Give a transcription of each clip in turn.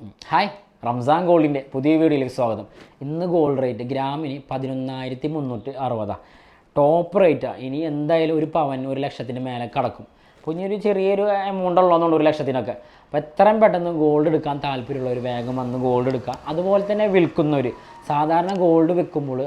Hi Ramzan ഗോൾഡിന്റെ പുതിയ വീഡിയോയിലേക്ക് സ്വാഗതം. ഇന്ന് ഗോൾഡ് റേറ്റ് ഗ്രാമിന് പതിനൊന്നായിരത്തി മുന്നൂറ്റി അറുപതാണ് ടോപ്പ് റേറ്റാണ് ഇനി എന്തായാലും ഒരു പവൻ ഒരു ലക്ഷത്തിന് മേലെ കടക്കും. അപ്പോൾ ഇനി ഒരു ചെറിയൊരു എമൗണ്ട് ഉള്ളതെന്നുണ്ട് ഒരു ലക്ഷത്തിനൊക്കെ. അപ്പോൾ എത്രയും പെട്ടെന്ന് ഗോൾഡ് എടുക്കാൻ താല്പര്യമുള്ളവർ വേഗം വന്ന് ഗോൾഡ് എടുക്കുക. അതുപോലെ തന്നെ വിൽക്കുന്നവർ സാധാരണ ഗോൾഡ് വിൽക്കുമ്പോൾ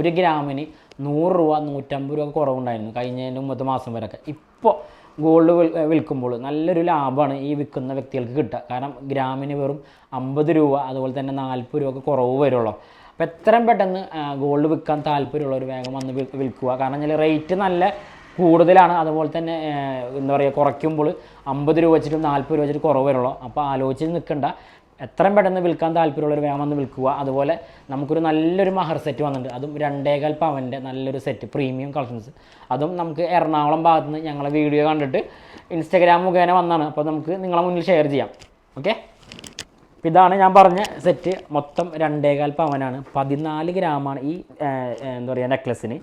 ഒരു ഗ്രാമിന് നൂറ് രൂപ നൂറ്റമ്പത് രൂപ കുറവുണ്ടായിരുന്നു കഴിഞ്ഞതിന്റെ മുമ്പത്തെ മാസം വരെയൊക്കെ. ഇപ്പോൾ ഗോൾഡ് വിൽ- വിൽക്കുമ്പോൾ നല്ലൊരു ലാഭമാണ് ഈ വിൽക്കുന്ന വ്യക്തികൾക്ക് കിട്ടുക. കാരണം ഗ്രാമിന് വെറും അമ്പത് രൂപ അതുപോലെ തന്നെ നാൽപ്പത് രൂപ കുറവ് വരുള്ളൂ. അപ്പോൾ എത്രയും പെട്ടെന്ന് ഗോൾഡ് വിൽക്കാൻ താല്പര്യമുള്ളവർ വേഗം വന്ന് വിൽക്കുക. കാരണം വെച്ചാൽ റേറ്റ് നല്ല കൂടുതലാണ്. അതുപോലെ തന്നെ എന്താ പറയുക കുറയ്ക്കുമ്പോൾ അമ്പത് രൂപ വെച്ചിട്ടും നാൽപ്പത് രൂപ വെച്ചിട്ട് കുറവ് വരുള്ളൂ. അപ്പോൾ ആലോചിച്ച് നിൽക്കണ്ട. എത്രയും പെട്ടെന്ന് വിൽക്കാൻ താല്പര്യമുള്ളവർ വേണമെന്ന് വിൽക്കുക. അതുപോലെ നമുക്കൊരു നല്ലൊരു മഹർ സെറ്റ് വന്നിട്ടുണ്ട്. അതും രണ്ടേകാൽ പവന്റെ നല്ലൊരു സെറ്റ് പ്രീമിയം കളക്ഷൻസ് അതും നമുക്ക് എറണാകുളം ഭാഗത്ത് നിന്ന് ഞങ്ങളെ വീഡിയോ കണ്ടിട്ട് ഇൻസ്റ്റഗ്രാം മുഖേന വന്നാണ് അപ്പോൾ നമുക്ക് നിങ്ങളെ മുന്നിൽ ഷെയർ ചെയ്യാം. ഓക്കെ ഇതാണ് ഞാൻ പറഞ്ഞ സെറ്റ് മൊത്തം രണ്ടേകാൽ പവനാണ്. പതിനാല് ഗ്രാമാണ് ഈ എന്താ പറയുക നെക്ലസ്സിന്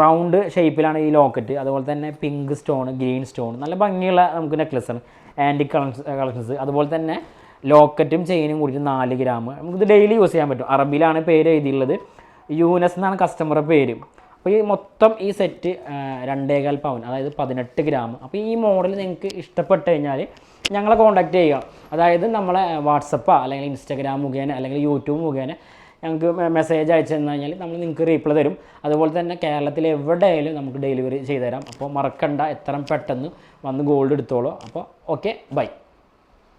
റൗണ്ട് ഷേപ്പിലാണ് ഈ ലോക്കറ്റ് അതുപോലെ തന്നെ പിങ്ക് സ്റ്റോൺ ഗ്രീൻ സ്റ്റോൺ നല്ല ഭംഗിയുള്ള നമുക്ക് നെക്ലസ്സാണ് ആന്റി കളക്ഷൻസ് കളക്ഷൻസ് അതുപോലെ തന്നെ ലോക്കറ്റും ചെയിനും കൂടിയിട്ട് നാല് ഗ്രാം നമുക്കിത് ഡെയിലി യൂസ് ചെയ്യാൻ പറ്റും. അറബിയിലാണ് പേര് എഴുതിയുള്ളത് യൂനസ് എന്നാണ് കസ്റ്റമറുടെ പേര്. അപ്പോൾ ഈ മൊത്തം ഈ സെറ്റ് രണ്ടേകാൽ പവൻ അതായത് പതിനെട്ട് ഗ്രാം അപ്പോൾ ഈ മോഡൽ നിങ്ങൾക്ക് ഇഷ്ടപ്പെട്ട് കഴിഞ്ഞാൽ ഞങ്ങളെ കോൺടാക്റ്റ് ചെയ്യുക. അതായത് നമ്മളെ വാട്സപ്പോ അല്ലെങ്കിൽ ഇൻസ്റ്റാഗ്രാം മുഖേന അല്ലെങ്കിൽ യൂട്യൂബ് മുഖേന ഞങ്ങൾക്ക് മെസ്സേജ് അയച്ചു തന്നു കഴിഞ്ഞാൽ നമ്മൾ നിങ്ങൾക്ക് റീപ്ലൈ തരും. അതുപോലെ തന്നെ കേരളത്തിൽ എവിടെയായാലും നമുക്ക് ഡെലിവറി ചെയ്തു തരാം അപ്പോൾ മറക്കണ്ട എത്രയും പെട്ടെന്ന് വന്ന് ഗോൾഡ് എടുത്തോളൂ. അപ്പോൾ ഓക്കെ ബൈ